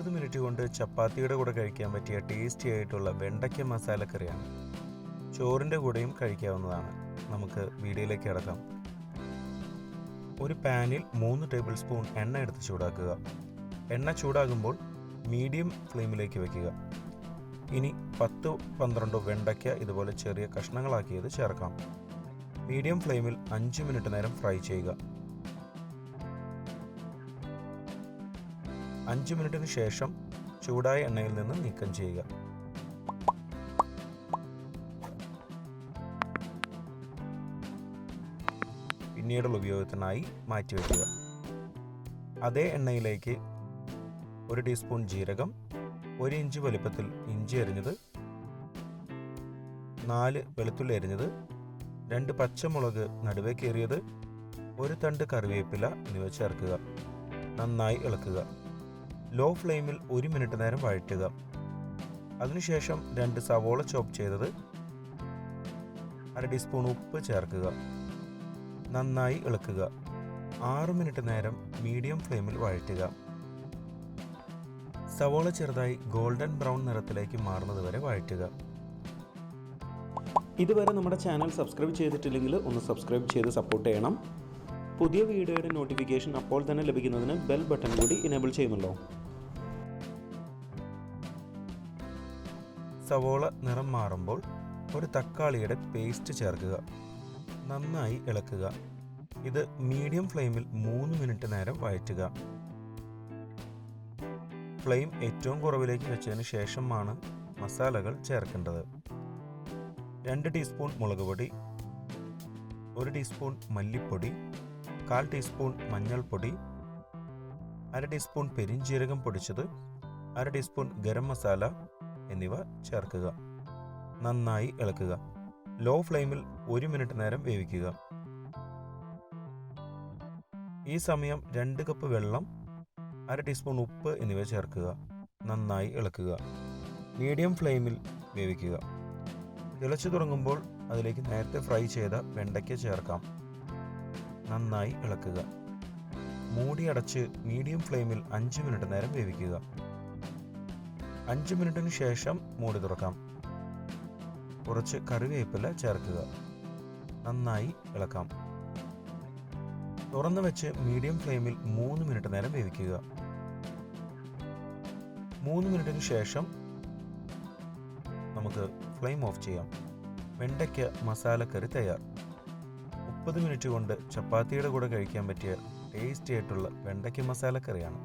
മുപ്പത് മിനിറ്റ് കൊണ്ട് ചപ്പാത്തിയുടെ കൂടെ കഴിക്കാൻ പറ്റിയ ടേസ്റ്റി ആയിട്ടുള്ള വെണ്ടയ്ക്ക മസാലക്കറിയാണ് ചോറിന്റെ കൂടെയും കഴിക്കാവുന്നതാണ്. നമുക്ക് വീഡിയോയിലേക്ക് കിടക്കാം. ഒരു പാനിൽ മൂന്ന് ടേബിൾ സ്പൂൺ എണ്ണ എടുത്ത് ചൂടാക്കുക. എണ്ണ ചൂടാകുമ്പോൾ മീഡിയം ഫ്ലെയിമിലേക്ക് വയ്ക്കുക ഇനി പത്ത് പന്ത്രണ്ടോ വെണ്ടയ്ക്ക ഇതുപോലെ ചെറിയ കഷ്ണങ്ങളാക്കിയത് ചേർക്കാം. മീഡിയം ഫ്ലെയിമിൽ അഞ്ച് മിനിറ്റ് നേരം ഫ്രൈ ചെയ്യുക. അഞ്ച് മിനിറ്റിന് ശേഷം ചൂടായ എണ്ണയിൽ നിന്ന് നീക്കം ചെയ്യുക. പിന്നീടുള്ള ഉപയോഗത്തിനായി മാറ്റിവെക്കുക അതേ എണ്ണയിലേക്ക് ഒരു ടീസ്പൂൺ ജീരകം ഒരു ഇഞ്ച് വലുപ്പത്തിൽ ഇഞ്ചി അരിഞ്ഞത് നാല് വെളുത്തുള്ളി അരിഞ്ഞത് രണ്ട് പച്ചമുളക് നടുവേ കീറിയത് ഒരു തണ്ട് കറിവേപ്പില എന്നിവ ചേർക്കുക. നന്നായി ഇളക്കുക. ലോ ഫ്ലെയിമിൽ ഒരു മിനിറ്റ് നേരം വഴറ്റുക. അതിനുശേഷം രണ്ട് സവോള ചോപ്പ് ചെയ്തത് അര ടീസ്പൂൺ ഉപ്പ് ചേർക്കുക. നന്നായി ഇളക്കുക. ആറ് മിനിറ്റ് നേരം മീഡിയം ഫ്ലെയിമിൽ വഴറ്റുക. സവോള ചെറുതായി ഗോൾഡൻ ബ്രൗൺ നിറത്തിലേക്ക് മാറുന്നത് വരെ വഴറ്റുക. ഇതുവരെ നമ്മുടെ ചാനൽ സബ്സ്ക്രൈബ് ചെയ്തിട്ടില്ലെങ്കിൽ ഒന്ന് സബ്സ്ക്രൈബ് ചെയ്ത് സപ്പോർട്ട് ചെയ്യണം. പുതിയ വീഡിയോയുടെ നോട്ടിഫിക്കേഷൻ അപ്പോൾ തന്നെ ലഭിക്കുന്നതിന് ബെൽ ബട്ടൺ കൂടി ഇനേബിൾ ചെയ്യുന്നുണ്ടോ സവോള നിറം മാറുമ്പോൾ ഒരു തക്കാളിയുടെ പേസ്റ്റ് ചേർക്കുക. നന്നായി ഇളക്കുക. ഇത് മീഡിയം ഫ്ലെയിമിൽ മൂന്ന് മിനിറ്റ് നേരം വഴറ്റുക. ഫ്ലെയിം ഏറ്റവും കുറവിലേക്ക് വെച്ചതിന് ശേഷമാണ് മസാലകൾ ചേർക്കേണ്ടത്. രണ്ട് ടീസ്പൂൺ മുളക് പൊടി ഒരു ടീസ്പൂൺ മല്ലിപ്പൊടി കാൽ ടീസ്പൂൺ മഞ്ഞൾപ്പൊടി അര ടീസ്പൂൺ പെരിഞ്ജീരകം പൊടിച്ചത് അര ടീസ്പൂൺ ഗരം മസാല എന്നിവ ചേർക്കുക. നന്നായി ഇളക്കുക. ലോ ഫ്ലെയിമിൽ ഒരു മിനിറ്റ് നേരം വേവിക്കുക. ഈ സമയം രണ്ട് കപ്പ് വെള്ളം അര ടീസ്പൂൺ ഉപ്പ് എന്നിവ ചേർക്കുക. നന്നായി ഇളക്കുക. മീഡിയം ഫ്ലെയിമിൽ വേവിക്കുക. തിളച്ചു തുടങ്ങുമ്പോൾ അതിലേക്ക് നേരത്തെ ഫ്രൈ ചെയ്ത വെണ്ടയ്ക്ക ചേർക്കാം. നന്നായി ഇളക്കുക. മൂടി അടച്ച് മീഡിയം ഫ്ലെയിമിൽ അഞ്ച് മിനിറ്റ് നേരം വേവിക്കുക. അഞ്ച് മിനിറ്റിന് ശേഷം മൂടി തുറക്കാം. കുറച്ച് കറിവേപ്പില ചേർക്കുക. നന്നായി ഇളക്കാം. തുറന്നു വെച്ച് മീഡിയം ഫ്ലെയിമിൽ മൂന്ന് മിനിറ്റ് നേരം വേവിക്കുക. മൂന്ന് മിനിറ്റിന് ശേഷം നമുക്ക് ഫ്ലെയിം ഓഫ് ചെയ്യാം. വെണ്ടയ്ക്ക മസാലക്കറി തയ്യാർ. മുപ്പത് മിനിറ്റ് കൊണ്ട് ചപ്പാത്തിയുടെ കൂടെ കഴിക്കാൻ പറ്റിയ ടേസ്റ്റി ആയിട്ടുള്ള വെണ്ടയ്ക്ക മസാലക്കറിയാണ്.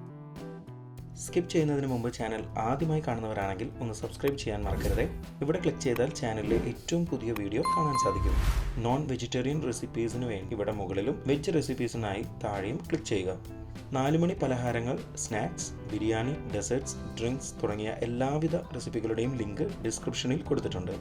സ്കിപ്പ് ചെയ്യുന്നതിന് മുമ്പ് ചാനൽ ആദ്യമായി കാണുന്നവരാണെങ്കിൽ ഒന്ന് സബ്സ്ക്രൈബ് ചെയ്യാൻ മറക്കരുത്. ഇവിടെ ക്ലിക്ക് ചെയ്താൽ ചാനലിലെ ഏറ്റവും പുതിയ വീഡിയോ കാണാൻ സാധിക്കും. നോൺ വെജിറ്റേറിയൻ റെസിപ്പീസിന് വേണ്ടി ഇവിടെ മുകളിലും വെജ് റെസിപ്പീസിനായി താഴെയും ക്ലിക്ക് ചെയ്യുക. നാലുമണി പലഹാരങ്ങൾ സ്നാക്സ് ബിരിയാണി ഡെസേർട്സ് ഡ്രിങ്ക്സ് തുടങ്ങിയ എല്ലാവിധ റെസിപ്പികളുടെയും ലിങ്ക് ഡിസ്ക്രിപ്ഷനിൽ കൊടുത്തിട്ടുണ്ട്.